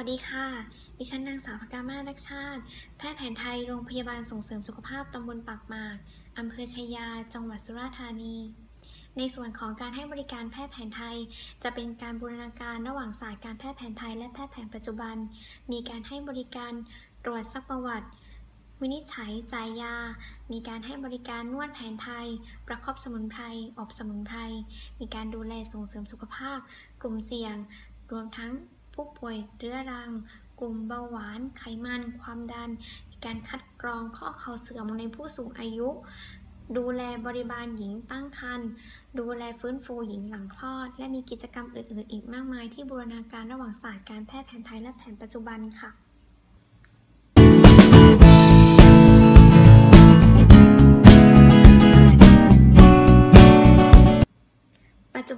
ัสดีค่ะ ดิฉันนางสาวพกามาลักชาติ แพทย์แผนไทย โรงพยาบาลส่งเสริมสุขภาพตำบลปากหมากอำเภอชัยยา จังหวัดสุราษฎร์ธานี ในส่วนของการให้บริการแพทย์แผนไทย จะเป็นการบูรณาการระหว่างศาสตร์การแพทย์แผนไทยและแพทย์แผนปัจจุบัน มีการให้บริการตรวจซักประวัติ วินิจฉัยจ่ายยา มีการให้บริการนวดแผนไทย ประคบสมุนไพร อบสมุนไพร มีการดูแลส่งเสริมสุขภาพ กลุ่มเสี่ยง รวมทั้ง ผู้ป่วยเรื้อรัง กลุ่มเบาหวาน ไขมัน ความดัน การคัดกรองข้อเข่าเสื่อมในผู้สูงอายุ ดูแลบริบาลหญิงตั้งครรภ์ ดูแลฟื้นฟูหญิงหลังคลอด และมีกิจกรรมอื่นๆ อีกมากมายที่บูรณาการระหว่างศาสตร์การแพทย์แผนไทยและแผนปัจจุบันค่ะ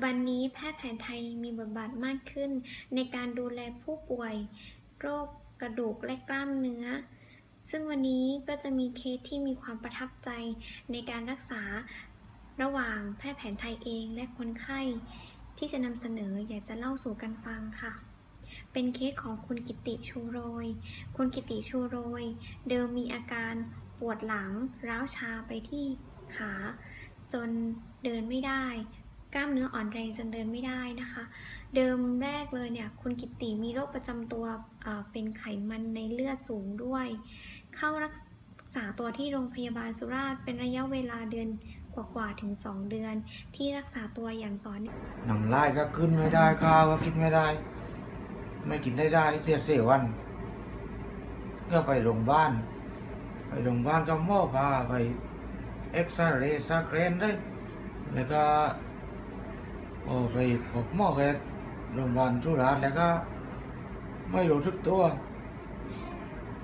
บันนี้แพทย์แผนไทยมีบทบาทมากขึ้น ในการดูแลผู้ป่วย โรคกระดูกและกล้ามเนื้อ ซึ่งวันนี้ก็จะมีเคสที่มีความประทับใจในการรักษาระหว่างแพทย์แผนไทยเองและคนไข้ ที่จะนำเสนออยากจะเล่าสู่กันฟังค่ะ เป็นเคสของคุณกิติชูโรย คุณกิติชูโรย เดิมมีอาการปวดหลัง ร้าวชาไปที่ขา จนเดินไม่ได้ กล้ามเนื้ออ่อนแรงจนเดินไม่ได้นะคะ เดิมแรกเลยเนี่ยคุณกิติมีโรคประจำตัวเป็นไขมันในเลือดสูงด้วย เข้ารักษาตัวที่โรงพยาบาลสุราษฎร์เป็นระยะเวลาเดือนกว่าๆถึง 2 เดือน ที่รักษาตัวอย่างต่อเนื่องหนังไล่ก็ขึ้นไม่ได้ข้าวก็กินไม่ได้ ไม่กินได้ได้เสียเสียวันก็ไปโรงพยาบาลไปโรงพยาบาลก็หมอพาไปเอ็กซเรย์สแกนเลยแล้วก็ โอ้ไปพบหมอแกโรงพยาบาลสุราษฎร์แล้วก็ ไม่รู้สึกตัว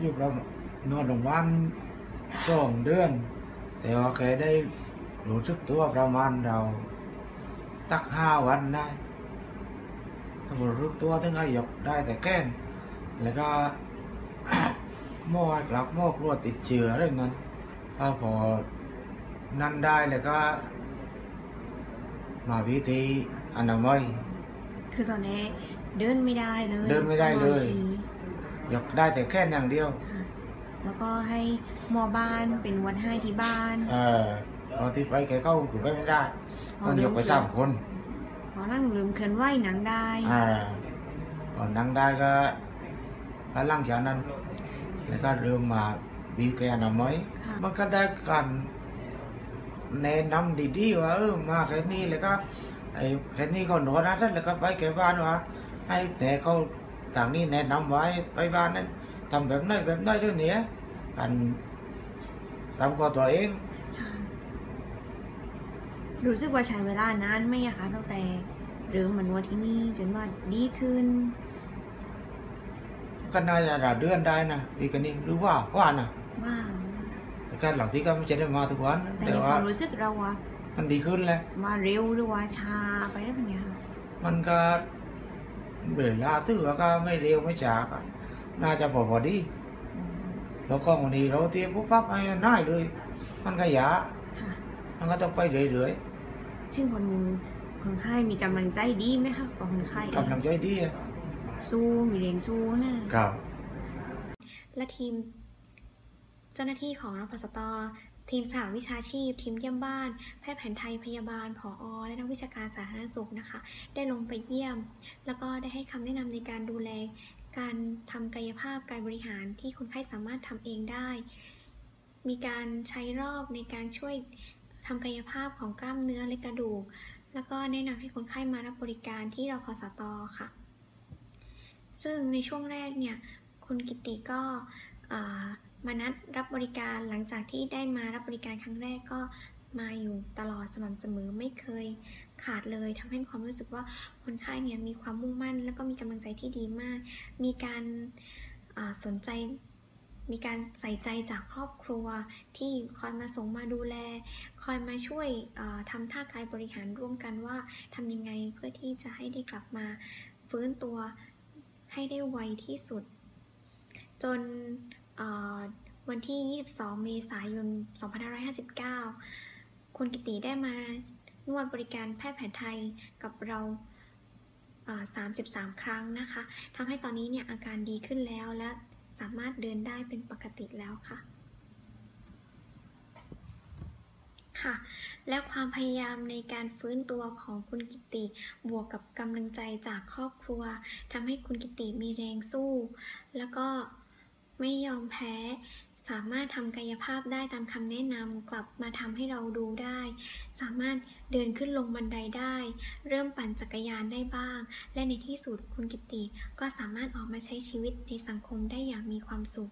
อยู่ประมาณนอนโรงพยาบาลสองเดือน แต่ว่าแกได้รู้สึกตัวประมาณเรา ตักห้าวันได้ถ้าบรู้ตัวถึงให้ยกได้แต่แก้น แล้วก็หม้อกลับหม้อกลัวติดเชื้อเรื่องนั้นถ้าพอนั่นได้แล้วก็ มาวิธีอนามัยคือตอนนี้เดินไม่ได้เลยเดินไม่ได้เลยต้องนอนยกได้แต่แค่นอย่างเดียวค่ะแล้วก็ให้หมอบ้านเป็นวันให้ที่บ้าน เออตอนที่ไปแกเข้าคือไปไม่ได้ต้องยกไปสามคนพอนั่งลืมเคลื่อนไหวหนังได้อ่าพอนั่งได้ก็ก็ล่างจากนั้น แล้วก็เริ่มมาวิวแกอนามัยค่ะมันก็ได้การ แนะนำดีๆว่าเออมาแค่นี้แล้วก็ไอ้แค่นี้เขาหนอนนะท่านแล้วก็ไปแกบ้านว่าให้แหนเขาต่างนี้แนะนำไว้ไปบ้านนั้นทำแบบนั้นแบบนั้นเรื่องนี้กันทำกับตัวเองค่ะรู้สึกว่าใช้เวลานานไหมอะคะตั้งแต่เริ่มมานวดที่นี่จนว่าดีขึ้นก็น่าจะระเดือนได้นะอีกอันนี้หรือว่าว่านะว้าวแต่ การหลังที่ก็ไม่ใช่ได้มาทุกวันนะแต่แต่ในคว่าวามรู้สึกเราอะมันดีขึ้นแล้วว่าเร็วหรือว่าช้าไปได้เป็นไงคะมันก็เวลาตื้อก็ไม่เร็วไม่ช้าก็น่าจะพอพอดี อืมแล้วก็วันนี้เราเตรียมปุ๊บปั๊บให้ง่ายเลย มันก็ยาค่ะมันก็ต้องไปเรื่อยซึ่งคนคนไข้มีกำลังใจดีไหมคะกับคนไข้ๆกำลังใจดีอะสู้มีแรงสู้นะ ครับ และทีมเจ้าหน้าที่ของรพสตทีมสหวิชาชีพ ทีมเยี่ยมบ้าน แพทย์แผนไทยพยาบาลผอและนักวิชาการสาธารณสุขนะคะ ได้ลงไปเยี่ยม แล้วก็ได้ให้คำแนะนำในการดูแล การทำกายภาพการบริหารที่คนไข้สามารถทำเองได้ มีการใช้รอกในการช่วยทำกายภาพของกล้ามเนื้อและกระดูก แล้วก็แนะนำให้คนไข้มารับบริการที่รพสตค่ะ ซึ่งในช่วงแรกเนี่ยคุณกิติก็อ่า มานัดรับบริการหลังจากที่ได้มารับบริการครั้งแรกก็มาอยู่ตลอดสม่ำเสมอไม่เคยขาดเลยทำให้ความรู้สึกว่าคนไข้เนี่ยมีความมุ่งมั่น แล้วก็มีกำลังใจที่ดีมาก มีการาสนใจมีการใส่ใจจากครอบครัวที่คอยมาส่งมาดูแล คอยมาช่วยอ่าทำท่ากายบริหารร่วมกันว่าทำยังไงเพื่อที่จะให้ได้กลับมาฟื้นตัวให้ได้ไวที่สุด จน วันที่ 22 เมษายน 2559 คุณกิติได้มานวดบริการแพทย์แผนไทยกับเรา33 ครั้งนะคะทำให้ตอนนี้เนี่ยอาการดีขึ้นแล้วและสามารถเดินได้เป็นปกติแล้วค่ะค่ะ และความพยายามในการฟื้นตัวของคุณกิติ บวกกับกำลังใจจากครอบครัวทำให้คุณกิติมีแรงสู้ แล้วก็ ไม่ยอมแพ้ สามารถทำกายภาพได้ตามคำแนะนำกลับมาทำให้เราดูได้ สามารถเดินขึ้นลงบันไดได้ เริ่มปั่นจักรยานได้บ้าง และในที่สุดคุณกิติก็สามารถออกมาใช้ชีวิตในสังคมได้อย่างมีความสุข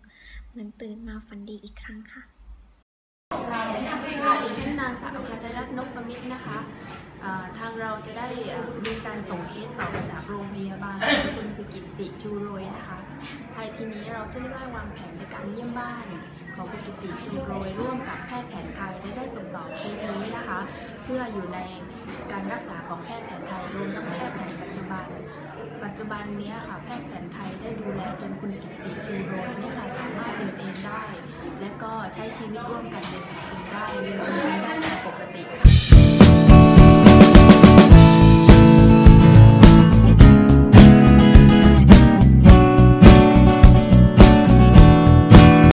เหมือนตื่นมาฝันดีอีกครั้งค่ะค่ะดิฉันนางสาวกัตรัตน์นพมิตรนะคะทางเราจะได้เอ่อมีการส่งเคสต่อมาจากโรงพยาบาลคุณกิติชูโรยนะคะ ภายทีนี้เราจะได้วางแผนในการเยี่ยมบ้าน ของคุณกิติชูโรยร่วมกับแพทย์แผนไทยและได้ส่งต่อเคสนี้นะคะ เพื่ออยู่ในการรักษาของแพทย์แผนไทยรวมทั้งแพทย์แผนปัจจุบัน ปัจจุบันนี้ค่ะแพทย์แผนไทยได้ดูแลจนคุณกิติชูโรยเนี่ยค่ะสามารถเดินเองได้ และก็ใช้ชีวิตร่วมกันในสังคมได้เรียนรู้ได้ตามปกติค่ะ